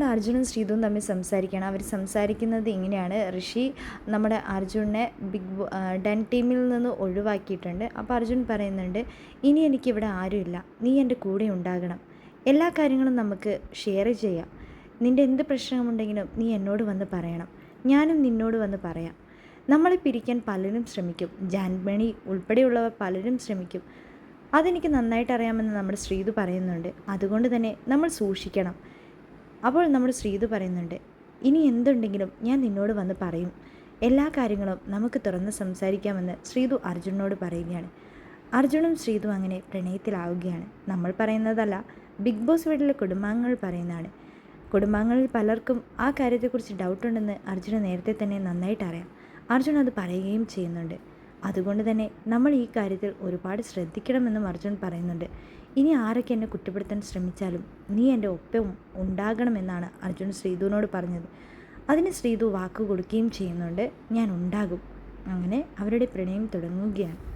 നമ്മുടെ അർജുനും ശ്രീതും തമ്മിൽ സംസാരിക്കുകയാണ് അവർ സംസാരിക്കുന്നത് ഇങ്ങനെയാണ്. ഋഷി നമ്മുടെ അർജുനെ ബിഗ് ഡൻ ടീമിൽ നിന്ന് ഒഴിവാക്കിയിട്ടുണ്ട്. അപ്പോൾ അർജുൻ പറയുന്നുണ്ട് ഇനി എനിക്കിവിടെ ആരുമില്ല. നീ എന്റെ കൂടെ ഉണ്ടാകണം. എല്ലാ കാര്യങ്ങളും നമുക്ക് ഷെയർ ചെയ്യാം. നിന്റെ എന്ത് പ്രശ്നമുണ്ടെങ്കിലും നീ എന്നോട് വന്ന് പറയണം. ഞാനും നിന്നോട് വന്ന് പറയാം. നമ്മളെ പിരിക്കാൻ പലരും ശ്രമിക്കും. ജാൻമണി ഉൾപ്പെടെയുള്ളവർ പലരും ശ്രമിക്കും. അതെനിക്ക് നന്നായിട്ട് അറിയാമെന്ന് നമ്മുടെ ശ്രീതു പറയുന്നുണ്ട്. അതുകൊണ്ട് തന്നെ നമ്മൾ സൂക്ഷിക്കണം. അപ്പോൾ നമ്മൾ ശ്രീതു പറയുന്നുണ്ട് ഇനി എന്തുണ്ടെങ്കിലും ഞാൻ നിന്നോട് വന്ന് പറയും. എല്ലാ കാര്യങ്ങളും നമുക്ക് തുറന്ന് സംസാരിക്കാമെന്ന് ശ്രീതു അർജുനോട് പറയുകയാണ്. അർജുനും ശ്രീതു അങ്ങനെ പ്രണയത്തിലാവുകയാണ്. നമ്മൾ പറയുന്നതല്ല ബിഗ് ബോസ് വീട്ടിലെ കുടുംബാംഗങ്ങൾ പറയുന്നതാണ്. കുടുംബാംഗങ്ങളിൽ പലർക്കും ആ കാര്യത്തെക്കുറിച്ച് ഡൗട്ടുണ്ടെന്ന് അർജുന നേരത്തെ തന്നെ നന്നായിട്ട് അറിയാം. അർജുൻ അത് പറയുകയും ചെയ്യുന്നുണ്ട്. അതുകൊണ്ട് തന്നെ നമ്മൾ ഈ കാര്യത്തിൽ ഒരുപാട് ശ്രദ്ധിക്കണമെന്നും അർജുൻ പറയുന്നുണ്ട്. ഇനി ആരൊക്കെ എന്നെ കുറ്റപ്പെടുത്താൻ ശ്രമിച്ചാലും നീ എന്റെ ഒപ്പം ഉണ്ടാകണമെന്നാണ് അർജുൻ ശ്രീധുവിനോട് പറഞ്ഞത്. അതിന് ശ്രീധു വാക്ക് കൊടുക്കുകയും ചെയ്യുന്നുണ്ട്. ഞാൻ ഉണ്ടാകും. അങ്ങനെ അവരുടെ പ്രണയം തുടങ്ങുകയാണ്.